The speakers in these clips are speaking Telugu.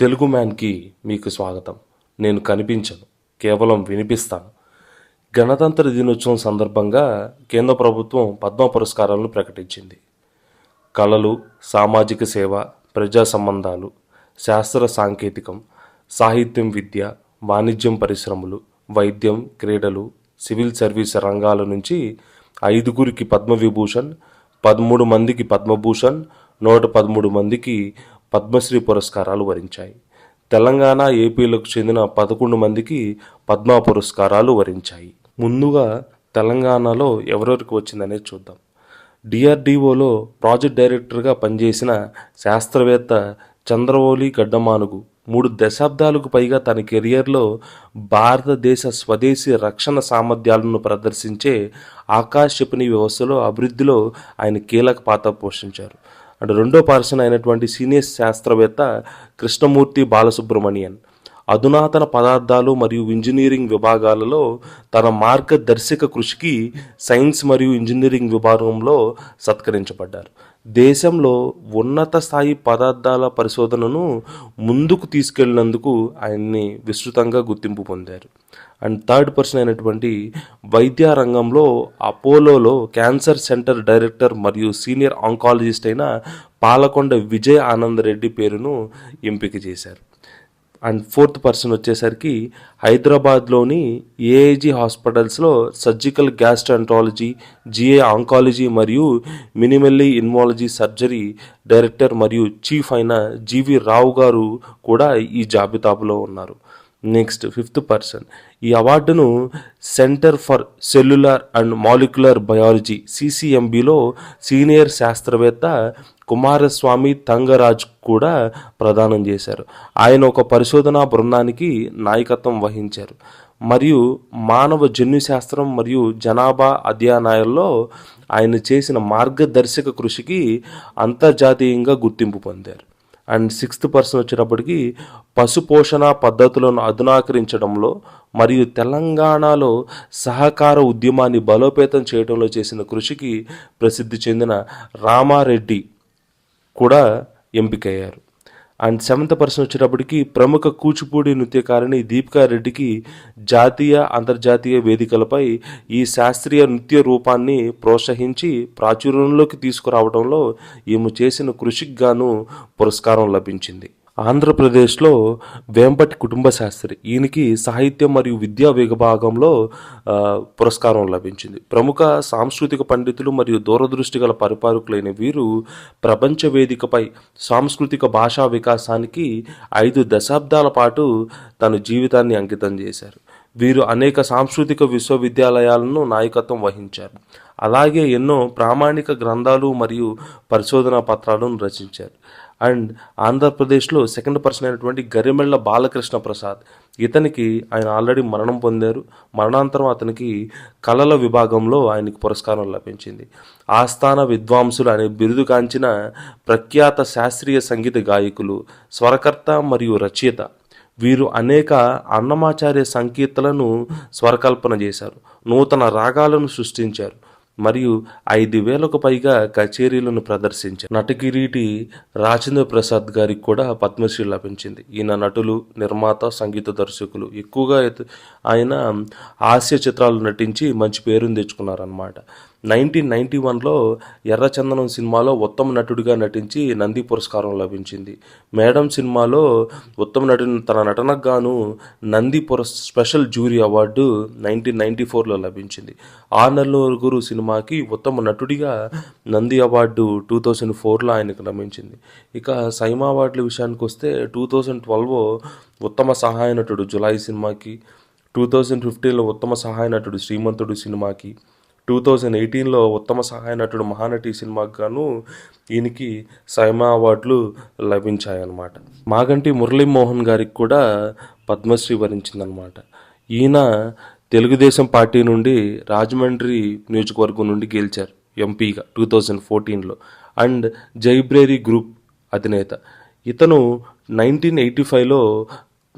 తెలుగు మ్యాన్కి మీకు స్వాగతం. నేను కనిపించను. కేవలం వినిపిస్తాను. గణతంత్ర దినోత్సవం సందర్భంగా కేంద్ర ప్రభుత్వం పద్మ పురస్కారాలను ప్రకటించింది. కళలు సామాజిక సేవ ప్రజా సంబంధాలు శాస్త్ర సాంకేతికం సాహిత్యం విద్య వాణిజ్యం పరిశ్రమలు వైద్యం క్రీడలు సివిల్ సర్వీస్ రంగాల నుంచి ఐదుగురికి పద్మవిభూషణ్ పదమూడు మందికి పద్మభూషణ్ నూట పదమూడు మందికి పద్మశ్రీ పురస్కారాలు వరించాయి. తెలంగాణ ఏపీలకు చెందిన పదకొండు మందికి పద్మ పురస్కారాలు వరించాయి. ముందుగా తెలంగాణలో ఎవరెవరికి వచ్చిందనేది చూద్దాం. డిఆర్డిఓలో ప్రాజెక్ట్ డైరెక్టర్గా పనిచేసిన శాస్త్రవేత్త చంద్రవోలి గడ్డమానుగు మూడు దశాబ్దాలకు పైగా తన కెరియర్లో భారతదేశ స్వదేశీ రక్షణ సామర్థ్యాలను ప్రదర్శించే ఆకాశపని వ్యవస్థలో అభివృద్ధిలో ఆయన కీలక పాత్ర పోషించారు. అంటే రెండో పర్సన్ అయినటువంటి సీనియర్ శాస్త్రవేత్త కృష్ణమూర్తి బాలసుబ్రమణియన్ అధునాతన పదార్థాలు మరియు ఇంజనీరింగ్ విభాగాలలో తన మార్గదర్శక కృషికి సైన్స్ మరియు ఇంజనీరింగ్ విభాగంలో సత్కరించబడ్డారు. దేశంలో ఉన్నత స్థాయి పదార్థాల పరిశోధనను ముందుకు తీసుకెళ్ళినందుకు ఆయన్ని విస్తృతంగా గుర్తింపు పొందారు. అండ్ థర్డ్ పర్సన్ అయినటువంటి వైద్య రంగంలో అపోలోలో క్యాన్సర్ సెంటర్ డైరెక్టర్ మరియు సీనియర్ ఆంకాలజిస్ట్ అయిన పాలకొండ విజయ్ ఆనంద్ రెడ్డి పేరును ఎంపిక చేశారు. అండ్ ఫోర్త్ పర్సన్ వచ్చేసరికి హైదరాబాద్లోని ఏఐజీ హాస్పిటల్స్లో సర్జికల్ గ్యాస్ట్రంటాలజీ జిఏ ఆంకాలజీ మరియు మినిమల్లీ ఇన్వాలజీ సర్జరీ డైరెక్టర్ మరియు చీఫ్ అయిన జీవి రావు గారు కూడా ఈ జాబితాలో ఉన్నారు. నెక్స్ట్ ఫిఫ్త్ పర్సన్ ఈ అవార్డును centre for cellular and molecular biology సిసిఎంబిలో senior శాస్త్రవేత్త కుమారస్వామి తంగరాజ్ కూడా ప్రదానం చేశారు. ఆయన ఒక పరిశోధనా బృందానికి నాయకత్వం వహించారు. మరియు మానవ జన్యుశాస్త్రం మరియు జనాభా అధ్యయనాల్లో ఆయన చేసిన మార్గదర్శక కృషికి అంతర్జాతీయంగా గుర్తింపు పొందారు. అండ్ సిక్స్త్ పర్సన్ వచ్చేటప్పటికి పశుపోషణ పద్ధతులను అధునాకరించడంలో మరియు తెలంగాణలో సహకార ఉద్యమాన్ని బలోపేతం చేయడంలో చేసిన కృషికి ప్రసిద్ధి చెందిన రామారెడ్డి కూడా ఎంపికయ్యారు. అండ్ సెవెంత్ పర్సన్ వచ్చేటప్పటికి ప్రముఖ కూచిపూడి నృత్యకారిణి దీపికా రెడ్డికి జాతీయ అంతర్జాతీయ వేదికలపై ఈ శాస్త్రీయ నృత్య రూపాన్ని ప్రోత్సహించి ప్రాచుర్యంలోకి తీసుకురావడంలో ఈమె చేసిన కృషికి గాను పురస్కారం లభించింది. ఆంధ్రప్రదేశ్లో వేంపటి కుటుంబ శాస్త్రి. ఈయనకి సాహిత్యం మరియు విద్యా విభాగంలో పురస్కారం లభించింది. ప్రముఖ సాంస్కృతిక పండితులు మరియు దూరదృష్టి గల పరిపాలకులైన వీరు ప్రపంచ వేదికపై సాంస్కృతిక భాషా వికాసానికి ఐదు దశాబ్దాల పాటు తన జీవితాన్ని అంకితం చేశారు. వీరు అనేక సాంస్కృతిక విశ్వవిద్యాలయాలను నాయకత్వం వహించారు. అలాగే ఎన్నో ప్రామాణిక గ్రంథాలు మరియు పరిశోధనా పత్రాలను రచించారు. అండ్ ఆంధ్రప్రదేశ్లో సెకండ్ పర్సన్ అయినటువంటి గరిమెళ్ళ బాలకృష్ణ ప్రసాద్. ఇతనికి ఆయన ఆల్రెడీ మరణం పొందారు. మరణాంతరం అతనికి కళల విభాగంలో ఆయనకి పురస్కారం లభించింది. ఆస్థాన విద్వాంసులు అనే బిరుదు కాంచిన ప్రఖ్యాత శాస్త్రీయ సంగీత గాయకులు స్వరకర్త మరియు రచయిత. వీరు అనేక అన్నమాచార్య సంకీర్తలను స్వరకల్పన చేశారు. నూతన రాగాలను సృష్టించారు. మరియు ఐదు వేలకు పైగా కచేరీలను ప్రదర్శించారు. నటకిరీటి రాజేంద్ర ప్రసాద్ గారికి కూడా పద్మశ్రీ లభించింది. ఈయన నటులు నిర్మాత సంగీత దర్శకులు. ఎక్కువగా ఆయన హాస్య చిత్రాలు నటించి మంచి పేరుని తెచ్చుకున్నారనమాట నైన్టీన్ నైన్టీ వన్లో ఎర్రచందనం సినిమాలో ఉత్తమ నటుడిగా నటించి నంది పురస్కారం లభించింది. మేడం సినిమాలో ఉత్తమ నటు తన నటనకు గాను Nandi పురస్ special jury award nineteen ninety ఫోర్లో లభించింది. ఆనల్లూరు సినిమాకి ఉత్తమ నటుడిగా నంది అవార్డు టూ థౌజండ్ ఫోర్లో ఆయనకు లభించింది. ఇక సైమా అవార్డుల విషయానికి వస్తే టూ థౌజండ్ ట్వెల్వ్ ఉత్తమ సహాయ నటుడు జులై సినిమాకి టూ థౌజండ్ ఫిఫ్టీన్లో ఉత్తమ సహాయ నటుడు శ్రీమంతుడు సినిమాకి టూ థౌజండ్ ఎయిటీన్లో ఉత్తమ సహాయ నటుడు మహానటి సినిమాకి గాను ఈయనకి సైమా అవార్డులు లభించాయన్నమాట. మాగంటి మురళీమోహన్ గారికి కూడా పద్మశ్రీ వరించిందనమాట ఈయన తెలుగుదేశం పార్టీ నుండి రాజమండ్రి నియోజకవర్గం నుండి గెలిచారు ఎంపీగా టూ థౌజండ్ ఫోర్టీన్లో. అండ్ జైబ్రేరీ గ్రూప్ అధినేత. ఇతను నైన్టీన్ ఎయిటీ ఫైవ్లో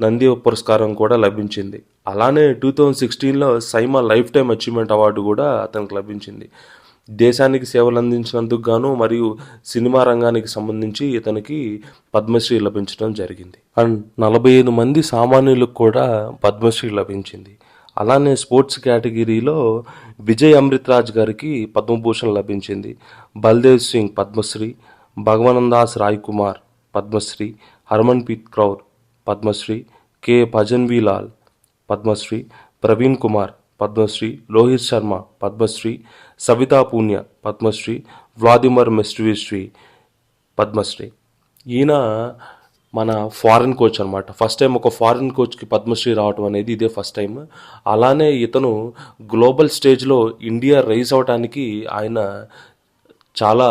నంది పురస్కారం కూడా లభించింది. అలానే టూ థౌజండ్ సిక్స్టీన్లో SIIMA lifetime achievement award కూడా అతనికి లభించింది. దేశానికి సేవలు అందించినందుకు గాను మరియు సినిమా రంగానికి సంబంధించి ఇతనికి పద్మశ్రీ లభించడం జరిగింది. అండ్ నలభై ఐదు మంది సామాన్యులకు కూడా పద్మశ్రీ లభించింది. అలానే స్పోర్ట్స్ కేటగిరీలో విజయ్ అమృతరాజ్ గారికి పద్మభూషణ్ లభించింది. బల్దేవ్ సింగ్ పద్మశ్రీ భగవనందాస్ రాయ్ కుమార్ పద్మశ్రీ హర్మన్ప్రీత్ కౌర్ పద్మశ్రీ కె భజన్వీలాల్ పద్మశ్రీ ప్రవీణ్ కుమార్ పద్మశ్రీ రోహిత్ శర్మ పద్మశ్రీ సవితా పూన్య పద్మశ్రీ వ్లాదిమర్ మెస్ట్రీశ్రీ పద్మశ్రీ. ఈయన మన ఫారిన్ కోచ్ అనమాట ఫస్ట్ టైం ఒక ఫారిన్ కోచ్కి పద్మశ్రీ రావటం అనేది ఇదే ఫస్ట్ టైం. అలానే ఇతను గ్లోబల్ స్టేజ్లో ఇండియా రైజ్ అవడానికి ఆయన చాలా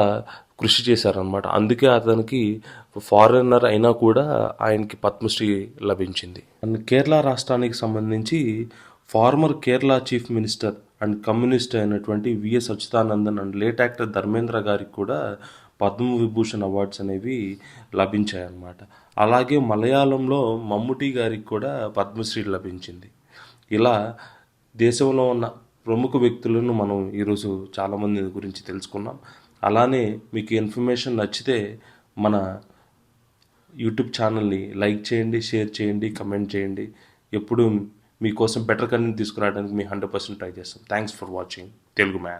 కృషి చేశారనమాట అందుకే అతనికి ఫారినర్ అయినా కూడా ఆయనకి పద్మశ్రీ లభించింది. అండ్ కేరళ రాష్ట్రానికి సంబంధించి former Kerala chief minister and communist అయినటువంటి VS Achuthanandan and late actor Dharmendra గారికి కూడా పద్మ విభూషణ్ అవార్డ్స్ అనేవి లభించాయన్నమాట. అలాగే మలయాళంలో మమ్ముటి గారికి కూడా పద్మశ్రీ లభించింది. ఇలా దేశంలో ఉన్న ప్రముఖ వ్యక్తులను మనం ఈరోజు చాలామంది గురించి తెలుసుకున్నాం. అలానే మీకు ఇన్ఫర్మేషన్ నచ్చితే మన యూట్యూబ్ ఛానల్ని లైక్ చేయండి షేర్ చేయండి కమెంట్ చేయండి. ఎప్పుడు మీకోసం బెటర్ కంటెంట్ తీసుకురావడానికి మీ హండ్రెడ్ పర్సెంట్ ట్రై చేస్తాం. Thanks for watching. Telugu man.